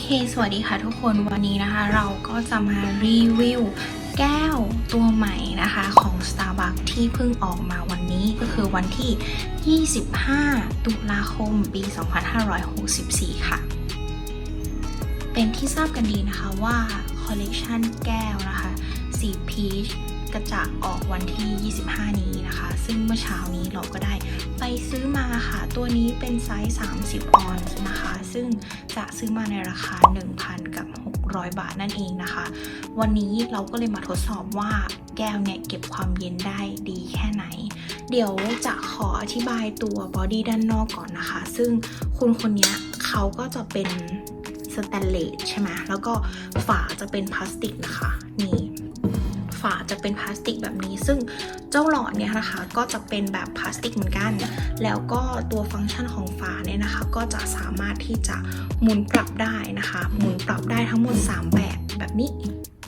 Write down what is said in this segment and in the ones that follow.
เค สวัสดีค่ะทุกคนวันนี้นะคะ เราก็จะมารีวิวแก้วตัวใหม่นะคะของ Starbucks ที่เพิ่งออกมาวันนี้ก็คือวันที่ 25 ตุลาคม ปี 2564 ค่ะ เป็นที่ทราบกันดีนะคะว่าคอลเลกชันแก้วนะคะ สีพีช ก็จะออกวันที่ 25 นี้นะคะ ซึ่งเมื่อเช้านี้เราก็ได้ไปซื้อมาค่ะ ตัวนี้เป็นไซส์ 30 ออนซ์นะคะ ซึ่งจะซื้อมาในราคา 1,000 กับ 600 บาทนั่นเองนะคะ วันนี้เราก็เลยมาทดสอบว่าแก้วเนี่ยเก็บความเย็นได้ดีแค่ไหน เดี๋ยวจะขออธิบายตัวบอดี้ด้านนอกก่อนนะคะ ซึ่งคุณคนนี้เขาก็จะเป็นสแตนเลสใช่ไหมแล้วก็ฝาจะเป็นพลาสติกนะคะ นี่ เป็นพลาสติกแบบนี้ ซึ่งเจ้าหลอดเนี่ยนะคะก็จะเป็นแบบพลาสติกเหมือนกัน แล้วก็ตัวฟังก์ชันของฝาเนี่ยนะคะ ก็จะสามารถที่จะหมุนปรับได้นะคะ หมุนปรับได้ทั้งหมด 3 แบบแบบนี้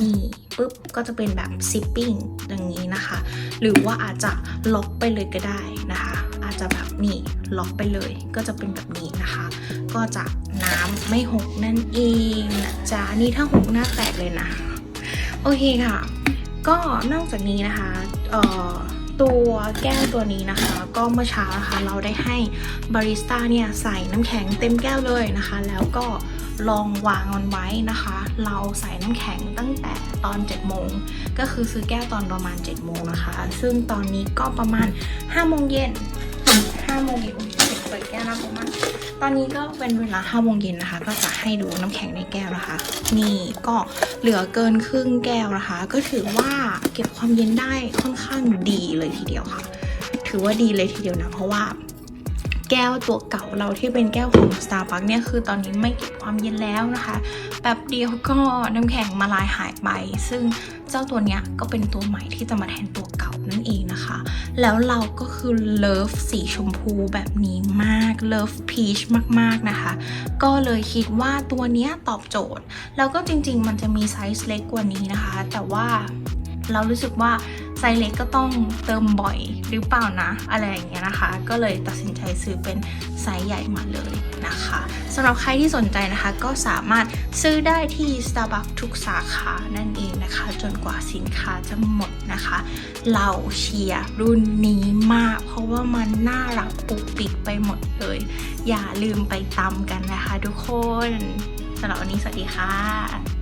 นี่ปุ๊บก็จะเป็นแบบซิปปิ้งอย่างนี้นะคะ หรือว่าอาจจะล็อกไปเลยก็ได้นะคะ อาจจะแบบนี่ล็อกไปเลยก็จะเป็นแบบนี้นะคะ ก็จะน้ำไม่หกนั่นเองนะจ๊ะนี่ถ้าหกหน้าแตกเลยนะ โอเคค่ะ ก็นอกจากนี้นะคะตัวแก้วตัวนี้นะคะ ก็เมื่อเช้านะคะเราได้ให้บาริสต้าเนี่ยใส่น้ำแข็งเต็มแก้วเลยนะคะ แล้วก็ลองวางมันไว้นะคะ เราใส่น้ำแข็งตั้งแต่ตอน 7 โมง ก็คือซื้อแก้วตอนประมาณ 7 โมงนะคะ ซึ่งตอนนี้ก็ประมาณ 5 โมงเย็น5โมงเย็น เปิดแก้วนะผมว่าตอนนี้ก็เป็นเวลาห้าโมงเย็นนะคะ ก็จะให้ดูน้ำแข็งในแก้วนะคะ นี่ก็เหลือเกินครึ่งแก้วนะคะ ก็ถือว่าเก็บความเย็นได้ค่อนข้างดีเลยทีเดียวค่ะ ถือว่าดีเลยทีเดียวนะเพราะว่า แก้วตัวเก่าเราที่เป็นแก้วของ Starbucks เนี่ยคือตอนนี้ไม่เก็บความเย็นแล้วนะคะแป๊บเดียวก็น้ำแข็งมาลายหายไป ซึ่งเจ้าตัวเนี้ยก็เป็นตัวใหม่ที่จะมาแทนตัวเก่านั่นเองนะคะ แล้วเราก็คือเลิฟสีชมพูแบบนี้มากเลิฟพีชมากๆนะคะ ก็เลยคิดว่าตัวเนี้ยตอบโจทย์ แล้วก็จริงๆ มันจะมีไซส์เล็กกว่านี้นะคะ แต่ว่าเรารู้สึกว่า ไซส์เล็กก็ต้องเติมบ่อยหรือเปล่านะ อะไรอย่างเงี้ยนะคะ ก็เลยตัดสินใจซื้อเป็นไซส์ใหญ่มาเลยนะคะสำหรับใครที่สนใจนะคะ ก็สามารถซื้อได้ที่ Starbucks ทุกสาขานั่นเองนะคะ จนกว่าสินค้าจะหมดนะคะ เราเชียร์รุ่นนี้มาก เพราะว่ามันน่ารักปุกปิกไปหมดเลย อย่าลืมไปตำกันนะคะ ทุกคนสำหรับวันนี้สวัสดีค่ะ